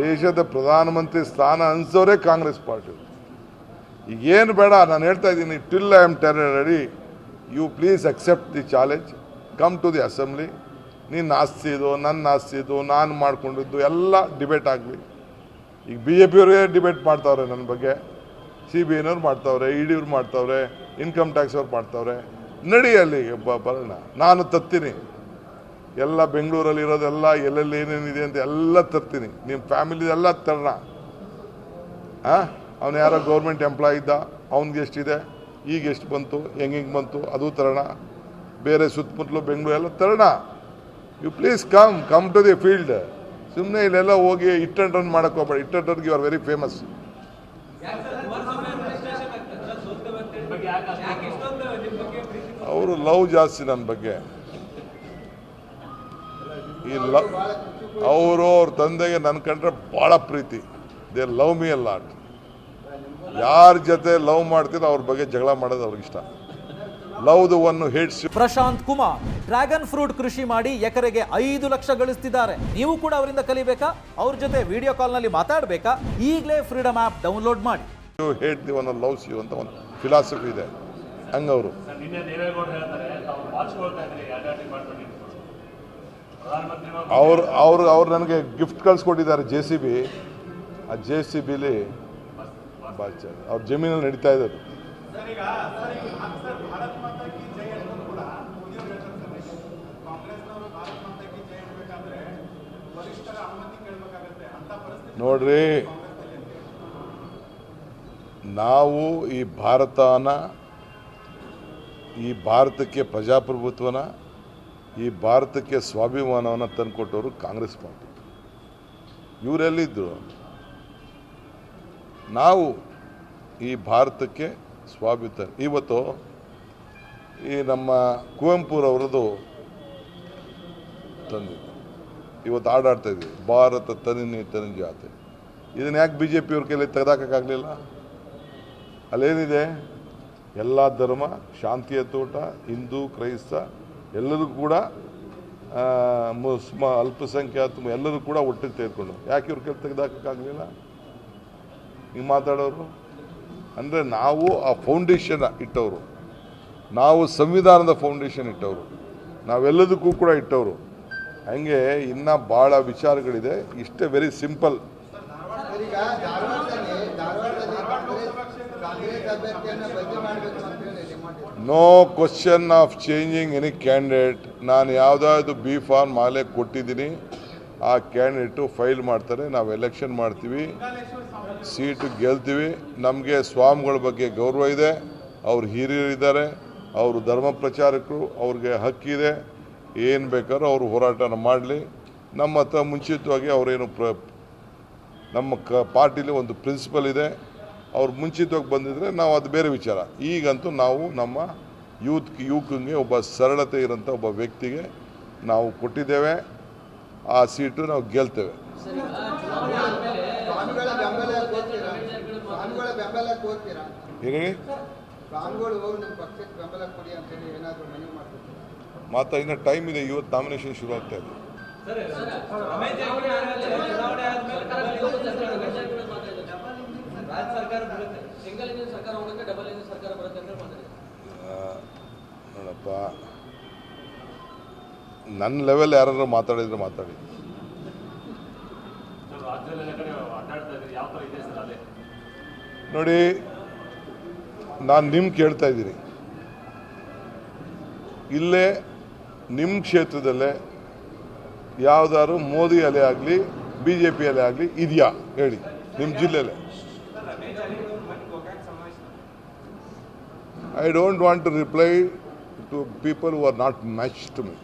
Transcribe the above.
ದೇಶದ ಪ್ರಧಾನಮಂತ್ರಿ ಸ್ಥಾನ ಅನ್ಸೋರೇ ಕಾಂಗ್ರೆಸ್ ಪಾರ್ಟಿ. ಈಗ ಏನು ಬೇಡ, ನಾನು ಹೇಳ್ತಾ ಇದ್ದೀನಿ till I am ready you please accept the challenge come to the assembly ನಿನ್ನ ಆಸ್ತಿ ಇದು, ನನ್ನ ಆಸ್ತಿ ಇದು, ನಾನು ಮಾಡ್ಕೊಂಡಿದ್ದು ಎಲ್ಲ ಡಿಬೇಟ್ ಆಗಲಿ. ಈಗ ಬಿ ಜೆ ಪಿಯವರೇ ಡಿಬೇಟ್ ಮಾಡ್ತಾವ್ರೆ ನನ್ನ ಬಗ್ಗೆ? ಸಿ ಬಿ ಐನವ್ರು ಮಾಡ್ತಾವ್ರೆ ಇ ಡಿ ಅವ್ರು ಮಾಡ್ತಾವ್ರೆ ಇನ್ಕಮ್ ಟ್ಯಾಕ್ಸ್ ಅವ್ರು ಮಾಡ್ತಾವ್ರೆ. ನಡಿ ಅಲ್ಲಿ ಬರೋಣ. ನಾನು ತತ್ತೀನಿ. ಎಲ್ಲ ಬೆಂಗಳೂರಲ್ಲಿ ಇರೋದೆಲ್ಲ ಎಲ್ಲೆಲ್ಲಿ ಏನೇನಿದೆ ಅಂತ ಎಲ್ಲ ತರ್ತೀನಿ. ನಿಮ್ಮ ಫ್ಯಾಮಿಲಿ ಎಲ್ಲ ತರೋಣ. ಹಾಂ ಅವನು ಯಾರೋ ಗೌರ್ಮೆಂಟ್ ಎಂಪ್ಲಾಯ್ ಇದ್ದ, ಅವ್ನಿಗೆ ಎಷ್ಟಿದೆ? ಈಗ ಎಷ್ಟು ಬಂತು? ಹೆಂಗೆ ಹೆಂಗೆ ಬಂತು? ಅದು ತರೋಣ. ಬೇರೆ ಸುತ್ತಮುತ್ತಲು ಬೆಂಗಳೂರು ಎಲ್ಲ ತರೋಣ. You please come come to the field ಸುಮ್ಮನೆ ಇಲ್ಲೆಲ್ಲ ಹೋಗಿ ಇಟ್ ಅಂಡ್ ರನ್ ಮಾಡಕ್ಕೆ ಹೋಗ್ಬೇಡ. ಇಟ್ ಅಂಡ್ ರನ್ಗೆ ಯು ಆರ್ ವೆರಿ ಫೇಮಸ್ ಅವರು ಲವ್ ಜಾಸ್ತಿ ನನ್ನ ಬಗ್ಗೆ. ಈ ಲವ್ ಅವರು ಅವ್ರ ತಂದೆಗೆ ನನ್ನ ಕಂಡ್ರೆ ಭಾಳ ಪ್ರೀತಿ. They love me a lot ಯಾರ ಜೊತೆ ಲವ್ ಮಾಡ್ತೀರೋ ಅವ್ರ ಬಗ್ಗೆ ಜಗಳ ಮಾಡೋದು ಅವ್ರಿಗೆ ಇಷ್ಟ. Love the one hates Prashant Kumar dragon fruit ಕೃಷಿ ಮಾಡಿ ಎಕರೆಗೆ ಐದು ಲಕ್ಷ ಗಳಿಸ್ತಿದ್ದಾರೆ. ನೀವು ಕೂಡ ಅವರಿಂದ ಕಲಿಬೇಕಾ? ಅವ್ರ ಜೊತೆ ವಿಡಿಯೋ ಕಾಲ್ನಲ್ಲಿ ಮಾತಾಡಬೇಕಾ? ಈಗಲೇ ಫ್ರೀಡಮ್ ಆ್ಯಪ್ ಡೌನ್ಲೋಡ್ ಮಾಡಿ. You hate the one loves you ಅಂತ ಒಂದು ಫಿಲಾಸಫಿ ಇದೆ. ಹಂಗವರು. ಅವ್ರು ಅವ್ರು ಅವ್ರು ನನಗೆ ಗಿಫ್ಟ್ ಕಳಿಸ್ಕೊಟ್ಟಿದ್ದಾರೆ ಜೆ ಸಿ ಬಿ ಆ ಜೆ ಸಿ ಬಿಲಿ ಅವ್ರ ಜಮೀನಲ್ಲಿ ನಡೀತಾ ಇದ್ದಾರೆ ನೋಡ್ರಿ. ನಾವು ಈ ಭಾರತನ ಈ ಭಾರತಕ್ಕೆ ಪ್ರಜಾಪ್ರಭುತ್ವನ ಈ ಭಾರತಕ್ಕೆ ಸ್ವಾಭಿಮಾನವನ್ನು ತಂದುಕೊಟ್ಟವರು ಕಾಂಗ್ರೆಸ್ ಪಾರ್ಟಿ. ಇವರೆಲ್ಲಿದ್ದರು ನಾವು ಈ ಭಾರತಕ್ಕೆ ಸ್ವಾಭಿತ, ಇವತ್ತು ಈ ನಮ್ಮ ಕುವೆಂಪುರವ್ರದ್ದು ತಂದಿದ್ದು ಇವತ್ತು ಆಡಾಡ್ತಾ ಇದ್ವಿ, ಭಾರತ ತನಿನಿ ತನಿ ಜಾತೆ. ಇದನ್ನ ಯಾಕೆ ಬಿ ಜೆ ಪಿಯವ್ರ ಕೈಲಿ ತೆಗೆದಾಕಕ್ಕಾಗಲಿಲ್ಲ? ಅಲ್ಲೇನಿದೆ? ಎಲ್ಲ ಧರ್ಮ, ಶಾಂತಿಯ ತೋಟ, ಹಿಂದೂ, ಕ್ರೈಸ್ತ ಎಲ್ಲರೂ ಕೂಡ ಮುಸ್ಮ ಅಲ್ಪಸಂಖ್ಯಾತ ಎಲ್ಲರೂ ಕೂಡ ಒಟ್ಟಿಗೆ ತೆಗೆದುಕೊಂಡು ಯಾಕೆ ಇವ್ರ ಕೈಲಿ ತೆಗೆದಾಕಕ್ಕಾಗಲಿಲ್ಲ? ಹಿಂಗೆ ಮಾತಾಡೋರು? ಅಂದರೆ ನಾವು ಆ ಫೌಂಡೇಶನ್ ಇಟ್ಟವರು. ನಾವು ಸಂವಿಧಾನದ ಫೌಂಡೇಶನ್ ಇಟ್ಟವರು. ನಾವೆಲ್ಲದಕ್ಕೂ ಕೂಡ ಇಟ್ಟವರು. ಹಂಗೆ ಇನ್ನೂ ಭಾಳ ವಿಚಾರಗಳಿದೆ. ಇಷ್ಟೇ very simple no question of changing any candidate ನಾನು ಯಾವುದಾದ್ರು ಬಿ ಫಾರ್ಮ್ ಮಾಲೆ ಕೊಟ್ಟಿದ್ದೀನಿ. ಆ ಕ್ಯಾಂಡಿಡೇಟು ಫೈಲ್ ಮಾಡ್ತಾರೆ. ನಾವು ಎಲೆಕ್ಷನ್ ಮಾಡ್ತೀವಿ. ಸೀಟು ಗೆಲ್ತೀವಿ. ನಮಗೆ ಸ್ವಾಮಿಗಳ ಬಗ್ಗೆ ಗೌರವ ಇದೆ. ಅವ್ರು ಹಿರಿಯರಿದ್ದಾರೆ ಅವರು ಧರ್ಮ ಪ್ರಚಾರಕರು. ಅವ್ರಿಗೆ ಹಕ್ಕಿದೆ ಏನು ಬೇಕಾದ್ರೂ ಅವರು ಹೋರಾಟನ ಮಾಡಲಿ. ನಮ್ಮ ಹತ್ರ ಮುಂಚಿತವಾಗಿ ಅವರೇನು ಪ್ರ ನಮ್ಮ ಕ ಪಾರ್ಟಿಲಿ ಒಂದು ಪ್ರಿನ್ಸಿಪಲ್ ಇದೆ. ಅವ್ರು ಮುಂಚಿತವಾಗಿ ಬಂದಿದ್ರೆ ನಾವು ಅದು ಬೇರೆ ವಿಚಾರ. ಈಗಂತೂ ನಾವು ನಮ್ಮ ಯೂತ್, ಯುವಕಂಗೆ ಒಬ್ಬ ಸರಳತೆ ಇರೋಂಥ ಒಬ್ಬ ವ್ಯಕ್ತಿಗೆ ನಾವು ಕೊಟ್ಟಿದ್ದೇವೆ. ಆ ಸೀಟು ನಾವು ಗೆಲ್ತೇವೆ. ಮಾತಾ, ಇನ್ನು ಟೈಮ್ ಇದೆ, ಇವತ್ತು ನಾಮಿನೇಷನ್ ಶುರು ಆಗ್ತಾ ಇದೆ ರಾಜ್ಯ ಸರ್ಕಾರ ಬರುತ್ತೆ. ಸಿಂಗಲ್ ಇಂಜಿನ್ ಸರ್ಕಾರ ಹೋಗುತ್ತೆ ಡಬಲ್ ಇಂಜಿನ್ ಸರ್ಕಾರ ಬರುತ್ತೆ ಅಂತ ಮಾತಾಡಿದ್ರು ಆ, ನೋಡಪ್ಪ. ನನ್ನ ಲೆವೆಲ್ ಯಾರು ಮಾತಾಡಿದ್ರೆ ಮಾತಾಡಿ. ನೋಡಿ ನಾನು ನಿಮ್ಮ ಕೇಳ್ತಾ ಇದ್ದೀನಿ. ಇಲ್ಲೇ ನಿಮ್ಮ ಕ್ಷೇತ್ರದಲ್ಲೇ ಯಾವ್ದಾದ್ರು ಮೋದಿ ಅಲೆ ಆಗಲಿ ಬಿ ಜೆ ಪಿ ಅಲೆ ಆಗಲಿ ಇದೆಯಾ? ಹೇಳಿ. ನಿಮ್ಮ ಜಿಲ್ಲೆಯಲ್ಲೇ. I don't want to reply to people who are not matched to me.